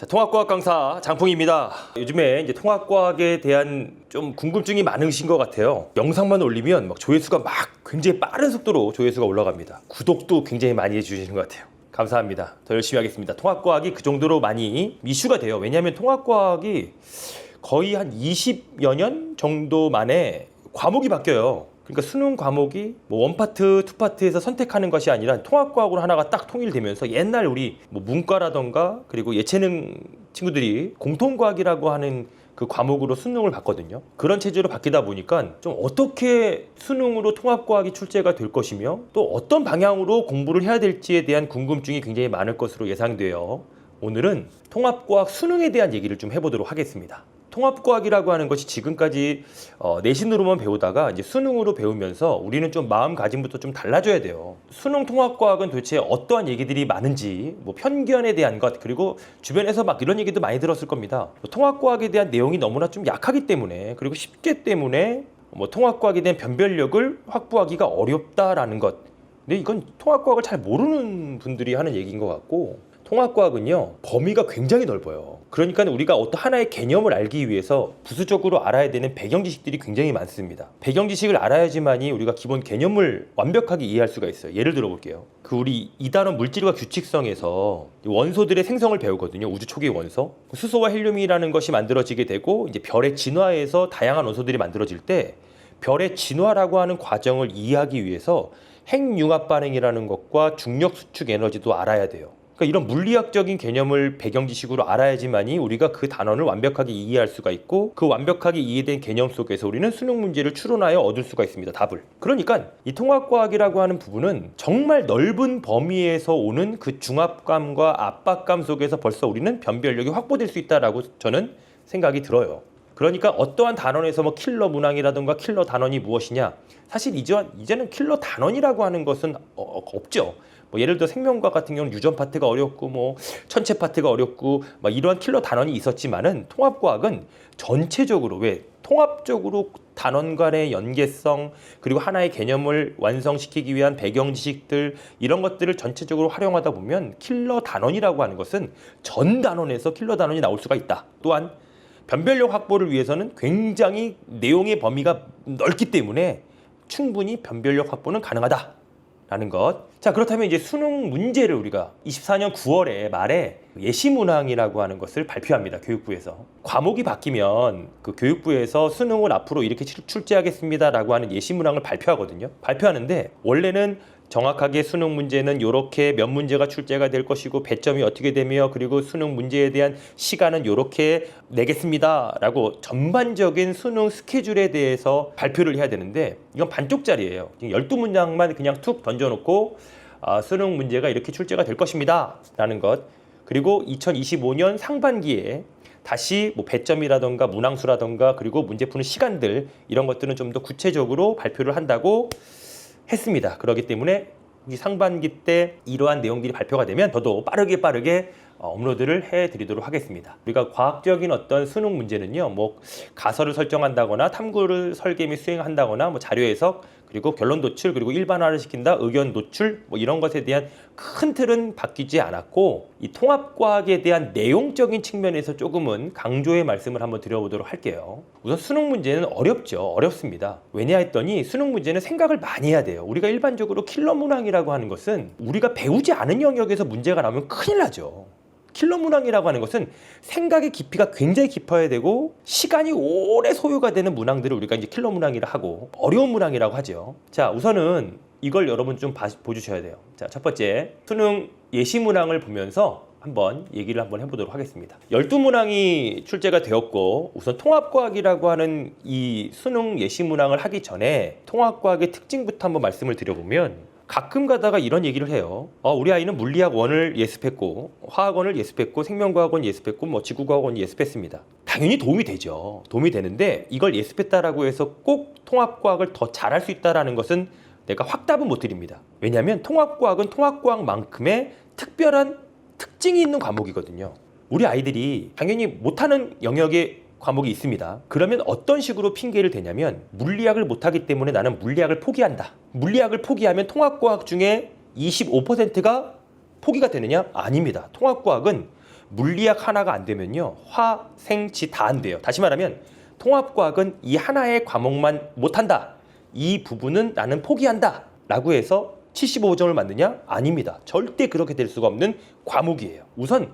자, 통합과학 강사 장풍입니다. 요즘에 이제 통합과학에 대한 좀 궁금증이 많으신 것 같아요. 영상만 올리면 막 조회수가 막 굉장히 빠른 속도로 조회수가 올라갑니다. 구독도 굉장히 많이 해주시는 것 같아요. 감사합니다. 더 열심히 하겠습니다. 통합과학이 그 정도로 많이 이슈가 돼요. 왜냐하면 통합과학이 거의 한 20여 년 정도 만에 과목이 바뀌어요. 그러니까 수능 과목이 뭐 원파트, 투파트에서 선택하는 것이 아니라 통합과학으로 하나가 딱 통일되면서 옛날 우리 뭐 문과라던가 그리고 예체능 친구들이 공통과학이라고 하는 그 과목으로 수능을 봤거든요. 그런 체제로 바뀌다 보니까 좀 어떻게 수능으로 통합과학이 출제가 될 것이며 또 어떤 방향으로 공부를 해야 될지에 대한 궁금증이 굉장히 많을 것으로 예상돼요. 오늘은 통합과학 수능에 대한 얘기를 좀 해보도록 하겠습니다. 통합과학이라고 하는 것이 지금까지 어, 내신으로만 배우다가 이제 수능으로 배우면서 우리는 좀 마음가짐부터 좀 달라져야 돼요. 수능 통합과학은 도대체 어떠한 얘기들이 많은지, 뭐 편견에 대한 것, 그리고 주변에서 막 이런 얘기도 많이 들었을 겁니다. 뭐 통합과학에 대한 내용이 너무나 좀 약하기 때문에, 그리고 쉽기 때문에 뭐 통합과학에 대한 변별력을 확보하기가 어렵다라는 것. 근데 이건 통합과학을 잘 모르는 분들이 하는 얘기인 것 같고, 통합과학은요 범위가 굉장히 넓어요. 그러니까 우리가 어떤 하나의 개념을 알기 위해서 부수적으로 알아야 되는 배경 지식들이 굉장히 많습니다. 배경 지식을 알아야지만이 우리가 기본 개념을 완벽하게 이해할 수가 있어요. 예를 들어 볼게요. 그 우리 이단원 물질과 규칙성에서 원소들의 생성을 배우거든요. 우주 초기 원소. 수소와 헬륨이라는 것이 만들어지게 되고 이제 별의 진화에서 다양한 원소들이 만들어질 때 별의 진화라고 하는 과정을 이해하기 위해서 핵융합 반응이라는 것과 중력 수축 에너지도 알아야 돼요. 그러니까 이런 물리학적인 개념을 배경 지식으로 알아야지만이 우리가 그 단원을 완벽하게 이해할 수가 있고 그 완벽하게 이해된 개념 속에서 우리는 수능 문제를 추론하여 얻을 수가 있습니다. 답을. 그러니까 이 통합과학이라고 하는 부분은 정말 넓은 범위에서 오는 그 중압감과 압박감 속에서 벌써 우리는 변별력이 확보될 수 있다라고 저는 생각이 들어요. 그러니까 어떠한 단원에서 뭐 킬러 문항이라든가 킬러 단원이 무엇이냐 사실 이제 이제는 킬러 단원이라고 하는 것은 어, 어, 없죠. 뭐 예를 들어 생명과학 같은 경우는 유전 파트가 어렵고 뭐 천체 파트가 어렵고 막 이러한 킬러 단원이 있었지만은 통합과학은 전체적으로 왜 통합적으로 단원 간의 연계성 그리고 하나의 개념을 완성시키기 위한 배경 지식들 이런 것들을 전체적으로 활용하다 보면 킬러 단원이라고 하는 것은 전 단원에서 킬러 단원이 나올 수가 있다. 또한 변별력 확보를 위해서는 굉장히 내용의 범위가 넓기 때문에 충분히 변별력 확보는 가능하다. 라는 것. 자, 그렇다면 이제 수능 문제를 우리가 24년 9월에 말에 예시문항이라고 하는 것을 발표합니다. 교육부에서. 과목이 바뀌면 그 교육부에서 수능을 앞으로 이렇게 출- 출제하겠습니다라고 하는 예시문항을 발표하거든요. 발표하는데 원래는 정확하게 수능 문제는 이렇게 몇 문제가 출제가 될 것이고 배점이 어떻게 되며 그리고 수능 문제에 대한 시간은 이렇게 내겠습니다라고 전반적인 수능 스케줄에 대해서 발표를 해야 되는데 이건 반쪽짜리예요. 12문장만 그냥 툭 던져놓고 아, 수능 문제가 이렇게 출제가 될 것입니다. 라는 것. 그리고 2025년 상반기에 다시 뭐 배점이라던가 문항수라던가 그리고 문제 푸는 시간들 이런 것들은 좀 더 구체적으로 발표를 한다고 했습니다. 그렇기 때문에 이 상반기 때 이러한 내용들이 발표가 되면 저도 빠르게 빠르게 어, 업로드를 해드리도록 하겠습니다. 우리가 과학적인 어떤 수능 문제는요, 뭐 가설을 설정한다거나 탐구를 설계 및 수행한다거나 뭐 자료 해석 그리고 결론 도출 그리고 일반화를 시킨다 의견 노출 뭐 이런 것에 대한 큰 틀은 바뀌지 않았고 이 통합과학에 대한 내용적인 측면에서 조금은 강조의 말씀을 한번 드려보도록 할게요. 우선 수능 문제는 어렵죠. 어렵습니다. 왜냐 했더니 수능 문제는 생각을 많이 해야 돼요. 우리가 일반적으로 킬러 문항이라고 하는 것은 우리가 배우지 않은 영역에서 문제가 나오면 큰일 나죠. 킬러 문항이라고 하는 것은 생각의 깊이가 굉장히 깊어야 되고 시간이 오래 소요가 되는 문항들을 우리가 이제 킬러 문항이라 하고 어려운 문항이라고 하죠. 자, 우선은 이걸 여러분 좀 봐, 보주셔야 돼요. 자, 첫 번째 수능 예시 문항을 보면서 한번 얘기를 한번 해보도록 하겠습니다. 12문항이 출제가 되었고 우선 통합과학이라고 하는 이 수능 예시 문항을 하기 전에 통합과학의 특징부터 한번 말씀을 드려보면 가끔 가다가 이런 얘기를 해요. 어, 우리 아이는 물리학 원을 예습했고 화학원을 예습했고 생명과학원 예습했고 뭐 지구과학원 예습했습니다. 당연히 도움이 되죠. 도움이 되는데 이걸 예습했다라고 해서 꼭 통합과학을 더 잘할 수 있다라는 것은 내가 확답은 못 드립니다. 왜냐하면 통합과학은 통합과학만큼의 특별한 특징이 있는 과목이거든요. 우리 아이들이 당연히 못하는 영역의 과목이 있습니다. 그러면 어떤 식으로 핑계를 대냐면 물리학을 못하기 때문에 나는 물리학을 포기한다. 물리학을 포기하면 통합과학 중에 25%가 포기가 되느냐? 아닙니다. 통합과학은 물리학 하나가 안 되면요. 화, 생, 지 다 안 돼요. 다시 말하면 통합과학은 이 하나의 과목만 못한다. 이 부분은 나는 포기한다. 라고 해서 75점을 맞느냐? 아닙니다. 절대 그렇게 될 수가 없는 과목이에요. 우선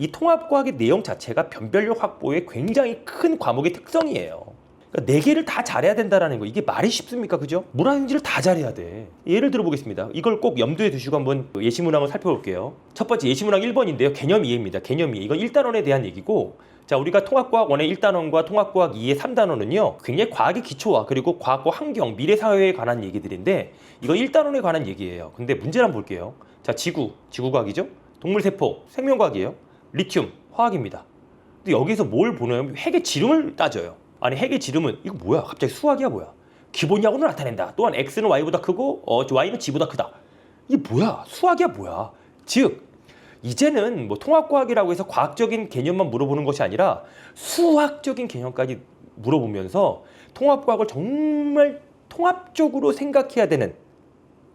이 통합과학의 내용 자체가 변별력 확보에 굉장히 큰 과목의 특성이에요. 그러니까 네 개를 다 잘해야 된다라는 거 이게 말이 쉽습니까, 그죠? 문화인지를 다 잘해야 돼. 예를 들어 보겠습니다. 이걸 꼭 염두에 두시고 한번 예시 문항을 살펴볼게요. 첫 번째 예시 문항 1번인데요. 개념 이해입니다. 개념 이해. 이건 1단원에 대한 얘기고 자, 우리가 통합과학 1의 1단원과 통합과학 2의 3단원은요. 굉장히 과학의 기초와 그리고 과학과 환경, 미래 사회에 관한 얘기들인데 이거 1단원에 관한 얘기예요. 근데 문제를 한번 볼게요. 자, 지구, 지구과학이죠? 동물 세포, 생명과학이에요. 리튬, 화학입니다. 근데 여기서 뭘 보냐면 핵의 지름을 따져요. 아니 핵의 지름은 이거 뭐야? 갑자기 수학이야 뭐야? 기본약으로 나타낸다. 또한 x는 y보다 크고 어, y는 g보다 크다. 이게 뭐야? 수학이야 뭐야? 즉 이제는 뭐 통합과학이라고 해서 과학적인 개념만 물어보는 것이 아니라 수학적인 개념까지 물어보면서 통합과학을 정말 통합적으로 생각해야 되는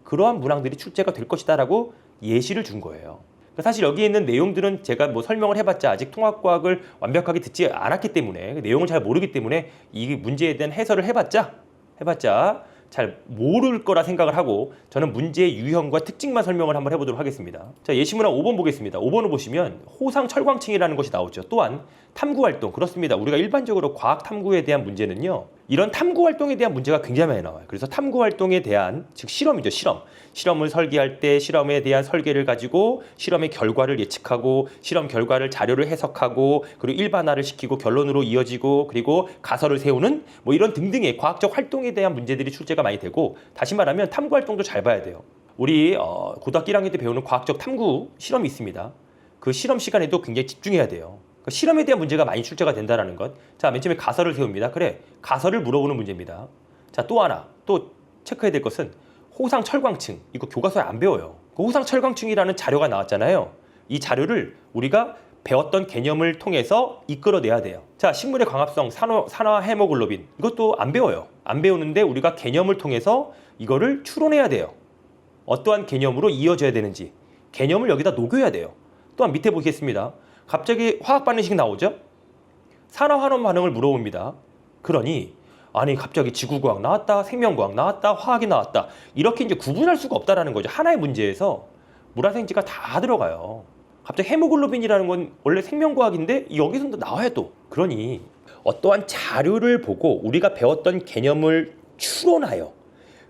그러한 문항들이 출제가 될 것이다라고 예시를 준 거예요. 그러니까 사실 여기 있는 내용들은 제가 뭐 설명을 해봤자 아직 통합과학을 완벽하게 듣지 않았기 때문에 그 내용을 잘 모르기 때문에 이 문제에 대한 해설을 해봤자 해봤자 잘 모를 거라 생각을 하고 저는 문제의 유형과 특징만 설명을 한번 해보도록 하겠습니다. 자 예시문항 5번 보겠습니다. 5번을 보시면 호상 철광층이라는 것이 나오죠. 또한 탐구 활동 그렇습니다. 우리가 일반적으로 과학 탐구에 대한 문제는요. 이런 탐구 활동에 대한 문제가 굉장히 많이 나와요. 그래서 탐구 활동에 대한 즉 실험이죠. 실험. 실험을 설계할 때 실험에 대한 설계를 가지고 실험의 결과를 예측하고 실험 결과를 자료를 해석하고 그리고 일반화를 시키고 결론으로 이어지고 그리고 가설을 세우는 뭐 이런 등등의 과학적 활동에 대한 문제들이 출제가 많이 되고 다시 말하면 탐구 활동도 잘 봐야 돼요. 우리 어, 고등학교 1학년 때 배우는 과학적 탐구 실험이 있습니다. 그 실험 시간에도 굉장히 집중해야 돼요. 그 실험에 대한 문제가 많이 출제가 된다라는 것. 자, 맨 처음에 가설을 세웁니다. 그래, 가설을 물어보는 문제입니다. 자, 또 하나, 또 체크해야 될 것은 호상 철광층. 이거 교과서에 안 배워요. 그 호상 철광층이라는 자료가 나왔잖아요. 이 자료를 우리가 배웠던 개념을 통해서 이끌어내야 돼요. 자, 식물의 광합성, 산화, 산화 헤모글로빈. 이것도 안 배워요. 안 배우는데 우리가 개념을 통해서 이거를 추론해야 돼요. 어떠한 개념으로 이어져야 되는지 개념을 여기다 녹여야 돼요. 또한 밑에 보겠습니다. 갑자기 화학 반응식 나오죠? 산화 환원 반응을 물어봅니다. 그러니 아니 갑자기 지구과학 나왔다, 생명과학 나왔다, 화학이 나왔다 이렇게 이제 구분할 수가 없다라는 거죠. 하나의 문제에서 물화생지가 다 들어가요. 갑자기 헤모글로빈이라는 건 원래 생명과학인데 여기서 도 나와야 또. 그러니 어떠한 자료를 보고 우리가 배웠던 개념을 추론하여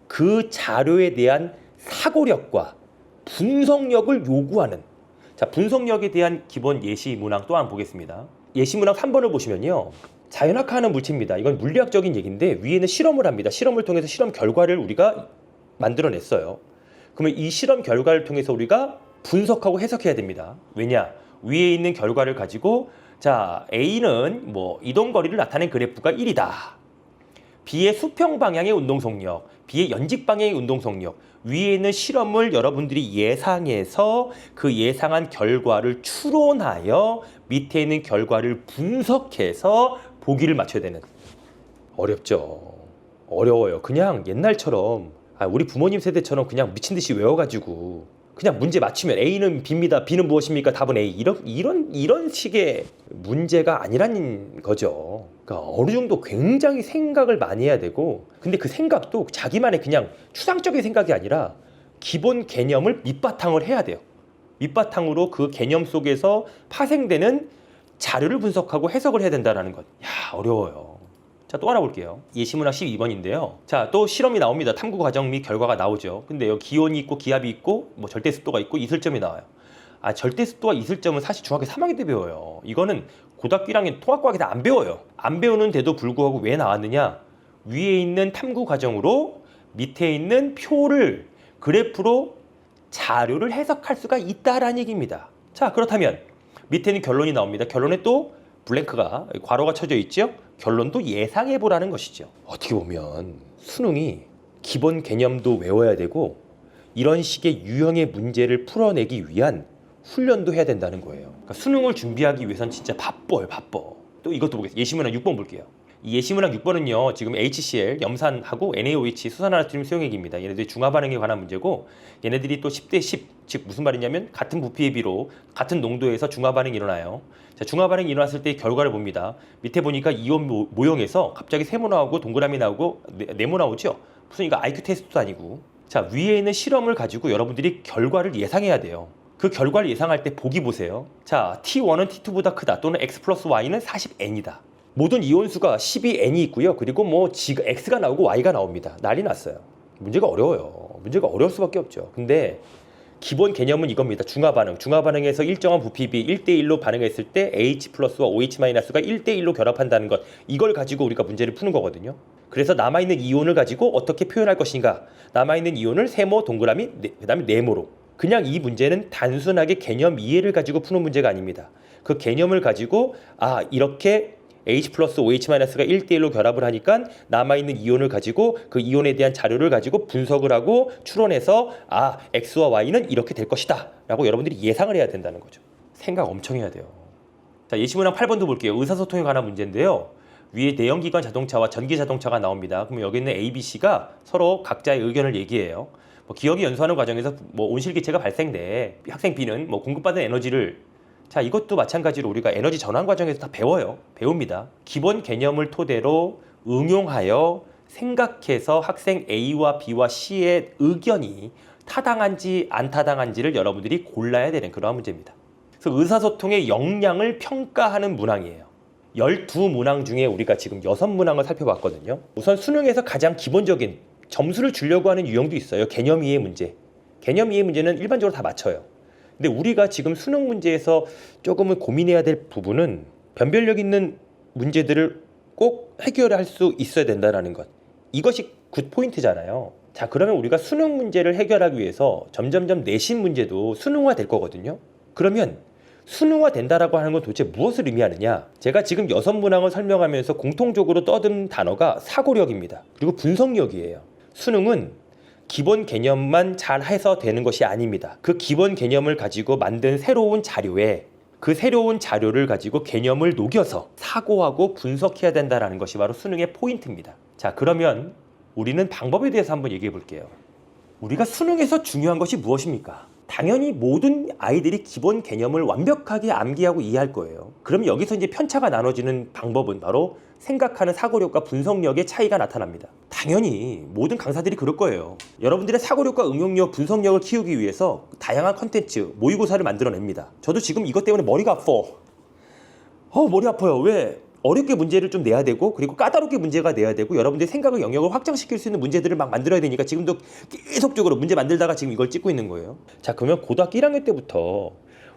그 자료에 대한 사고력과 분석력을 요구하는 자 분석력에 대한 기본 예시 문항 또한 보겠습니다. 예시 문항 3번을 보시면요. 자연학화하는 물체입니다. 이건 물리학적인 얘기인데 위에는 실험을 합니다. 실험을 통해서 실험 결과를 우리가 만들어냈어요. 그러면 이 실험 결과를 통해서 우리가 분석하고 해석해야 됩니다. 왜냐? 위에 있는 결과를 가지고 자 A는 뭐 이동 거리를 나타낸 그래프가 1이다. B의 수평 방향의 운동 속력, B의 연직 방향의 운동 속력, 위에 있는 실험을 여러분들이 예상해서 그 예상한 결과를 추론하여 밑에 있는 결과를 분석해서 보기를 맞춰야 되는 어렵죠. 어려워요. 그냥 옛날처럼 아, 우리 부모님 세대처럼 그냥 미친 듯이 외워가지고 그냥 문제 맞추면 A는 B입니다. B는 무엇입니까? 답은 A. 이런 이런 이런 식의 문제가 아니라는 거죠. 그러니까 어느 정도 굉장히 생각을 많이 해야 되고, 근데 그 생각도 자기만의 그냥 추상적인 생각이 아니라 기본 개념을 밑바탕을 해야 돼요. 밑바탕으로 그 개념 속에서 파생되는 자료를 분석하고 해석을 해야 된다는 것. 야 어려워요. 자, 또 하나 볼게요. 예시문학 12번인데요. 자, 또 실험이 나옵니다. 탐구 과정 및 결과가 나오죠. 근데 여기 기온이 있고 기압이 있고 뭐 절대 습도가 있고 이슬점이 나와요. 아, 절대 습도와 이슬점은 사실 중학교 3학년 때 배워요. 이거는 고등학교 1학년 통합과학에 다 안 배워요. 안 배우는데도 불구하고 왜 나왔느냐? 위에 있는 탐구 과정으로 밑에 있는 표를 그래프로 자료를 해석할 수가 있다라는 얘기입니다. 자, 그렇다면 밑에는 결론이 나옵니다. 결론에 또 블랭크가 괄호가 쳐져 있죠. 결론도 예상해 보라는 것이죠. 어떻게 보면 수능이 기본 개념도 외워야 되고 이런 식의 유형의 문제를 풀어내기 위한 훈련도 해야 된다는 거예요. 그러니까 수능을 준비하기 위해선 진짜 바빠요, 바빠. 또 이것도 보겠습니다. 예시문항 6번 볼게요. 이 예시문항 6번은요 지금 HCl 염산하고 NaOH 수산화나트륨 수용액입니다. 얘네들이 중화 반응에 관한 문제고 얘네들이 또 10대 10, 즉 무슨 말이냐면 같은 부피의 비로 같은 농도에서 중화 반응이 일어나요. 자, 중화 반응이 일어났을 때 결과를 봅니다. 밑에 보니까 이온 모- 모형에서 갑자기 세모 나오고 동그라미 나오고 네- 네모 나오죠. 무슨 이거 IQ 테스트도 아니고. 자 위에 있는 실험을 가지고 여러분들이 결과를 예상해야 돼요. 그 결과를 예상할 때 보기 보세요. 자 T1은 T2보다 크다 또는 X 플러스 Y는 40N이다. 모든 이온수가 12N이 있고요. 그리고 뭐 X가 나오고 Y가 나옵니다. 난리 났어요. 문제가 어려워요. 문제가 어려울 수밖에 없죠. 근데 기본 개념은 이겁니다. 중화 반응. 중화 반응에서 일정한 부피비 1대1로 반응했을 때 H 플러스와 OH 마이너스가 1대1로 결합한다는 것. 이걸 가지고 우리가 문제를 푸는 거거든요. 그래서 남아있는 이온을 가지고 어떻게 표현할 것인가. 남아있는 이온을 세모, 동그라미, 네, 그 다음에 네모로. 그냥 이 문제는 단순하게 개념 이해를 가지고 푸는 문제가 아닙니다. 그 개념을 가지고 아 이렇게 H 플러스 OH 마이너스가 1대1로 결합을 하니까 남아있는 이온을 가지고 그 이온에 대한 자료를 가지고 분석을 하고 추론해서 아 X와 Y는 이렇게 될 것이다 라고 여러분들이 예상을 해야 된다는 거죠. 생각 엄청 해야 돼요. 자 예시문항 8번도 볼게요. 의사소통에 관한 문제인데요. 위에 내연기관 자동차와 전기 자동차가 나옵니다. 그럼 여기 있는 A, B, C가 서로 각자의 의견을 얘기해요. 뭐 기억이 연소하는 과정에서 뭐 온실기체가 발생돼. 학생 B는 뭐 공급받은 에너지를 자 이것도 마찬가지로 우리가 에너지 전환 과정에서 다 배워요. 배웁니다. 기본 개념을 토대로 응용하여 생각해서 학생 A와 B와 C의 의견이 타당한지 안 타당한지를 여러분들이 골라야 되는 그러한 문제입니다. 그래서 의사소통의 역량을 평가하는 문항이에요. 12문항 중에 우리가 지금 6문항을 살펴봤거든요. 우선 수능에서 가장 기본적인 점수를 주려고 하는 유형도 있어요. 개념 이해 문제. 개념 이해 문제는 일반적으로 다 맞춰요 근데 우리가 지금 수능 문제에서 조금은 고민해야 될 부분은 변별력 있는 문제들을 꼭 해결할 수 있어야 된다는 것. 이것이 굿 포인트잖아요. 자, 그러면 우리가 수능 문제를 해결하기 위해서 점점점 내신 문제도 수능화 될 거거든요. 그러면 수능화 된다라고 하는 건 도대체 무엇을 의미하느냐? 제가 지금 여섯 문항을 설명하면서 공통적으로 떠든 단어가 사고력입니다. 그리고 분석력이에요. 수능은 기본 개념만 잘 해서 되는 것이 아닙니다. 그 기본 개념을 가지고 만든 새로운 자료에 그 새로운 자료를 가지고 개념을 녹여서 사고하고 분석해야 된다라는 것이 바로 수능의 포인트입니다. 자, 그러면 우리는 방법에 대해서 한번 얘기해 볼게요. 우리가 수능에서 중요한 것이 무엇입니까? 당연히 모든 아이들이 기본 개념을 완벽하게 암기하고 이해할 거예요. 그럼 여기서 이제 편차가 나눠지는 방법은 바로 생각하는 사고력과 분석력의 차이가 나타납니다. 당연히 모든 강사들이 그럴 거예요. 여러분들의 사고력과 응용력, 분석력을 키우기 위해서 다양한 컨텐츠, 모의고사를 만들어냅니다. 저도 지금 이것 때문에 머리가 아파. 어, 머리 아파요. 왜? 어렵게 문제를 좀 내야 되고 그리고 까다롭게 문제가 내야 되고 여러분들의 생각을 영역을 확장시킬 수 있는 문제들을 막 만들어야 되니까 지금도 계속적으로 문제 만들다가 지금 이걸 찍고 있는 거예요. 자 그러면 고등학교 1학년 때부터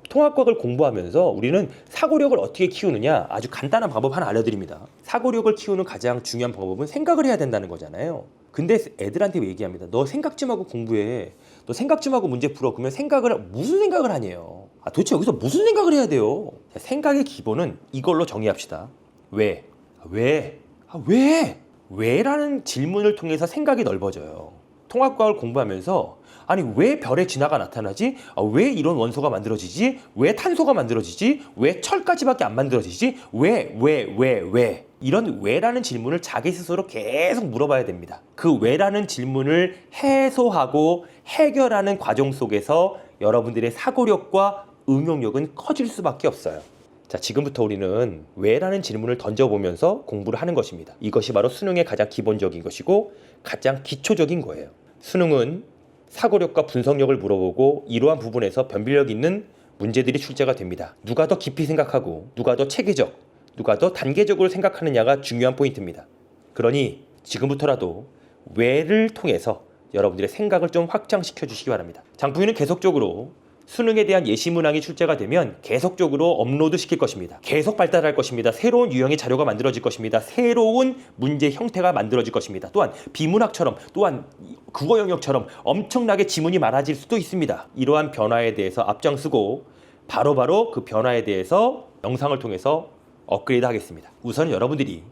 통합과학을 공부하면서 우리는 사고력을 어떻게 키우느냐 아주 간단한 방법 하나 알려드립니다. 사고력을 키우는 가장 중요한 방법은 생각을 해야 된다는 거잖아요. 근데 애들한테 얘기합니다. 너 생각 좀 하고 공부해. 너 생각 좀 하고 문제 풀어. 그러면 생각을 무슨 생각을 하냐요. 아 도대체 여기서 무슨 생각을 해야 돼요? 자, 생각의 기본은 이걸로 정의합시다. 왜? 아, 왜? 아, 왜? 왜라는 질문을 통해서 생각이 넓어져요. 통합과학을 공부하면서 아니 왜 별의 진화가 나타나지? 아, 왜 이런 원소가 만들어지지? 왜 탄소가 만들어지지? 왜 철까지밖에 안 만들어지지? 왜, 왜, 왜, 왜? 이런 왜라는 질문을 자기 스스로 계속 물어봐야 됩니다. 그 왜라는 질문을 해소하고 해결하는 과정 속에서 여러분들의 사고력과 응용력은 커질 수밖에 없어요. 자, 지금부터 우리는 왜라는 질문을 던져보면서 공부를 하는 것입니다. 이것이 바로 수능의 가장 기본적인 것이고 가장 기초적인 거예요. 수능은 사고력과 분석력을 물어보고 이러한 부분에서 변별력 있는 문제들이 출제가 됩니다. 누가 더 깊이 생각하고 누가 더 체계적, 누가 더 단계적으로 생각하느냐가 중요한 포인트입니다. 그러니 지금부터라도 왜를 통해서 여러분들의 생각을 좀 확장시켜 주시기 바랍니다. 장풍이는 계속적으로 수능에 대한 예시 문항이 출제가 되면 계속적으로 업로드 시킬 것입니다. 계속 발달할 것입니다. 새로운 유형의 자료가 만들어질 것입니다. 새로운 문제 형태가 만들어질 것입니다. 또한 비문학처럼 또한 국어 영역처럼 엄청나게 지문이 많아질 수도 있습니다. 이러한 변화에 대해서 앞장서고 바로바로 그 변화에 대해서 영상을 통해서 업그레이드 하겠습니다. 우선 여러분들이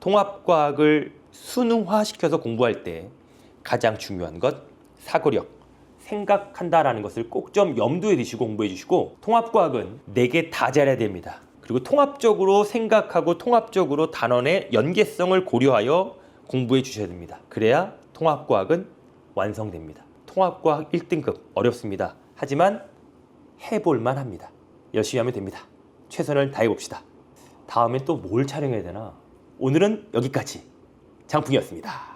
통합과학을 수능화시켜서 공부할 때 가장 중요한 것 사고력, 생각한다라는 것을 꼭 좀 염두에 두시고 공부해 주시고 통합과학은 네 개 다 잘해야 됩니다. 그리고 통합적으로 생각하고 통합적으로 단원의 연계성을 고려하여 공부해 주셔야 됩니다. 그래야 통합과학은 완성됩니다. 통합과학 1등급 어렵습니다. 하지만 해볼만 합니다. 열심히 하면 됩니다. 최선을 다해 봅시다. 다음에 또 뭘 촬영해야 되나? 오늘은 여기까지 장풍이었습니다.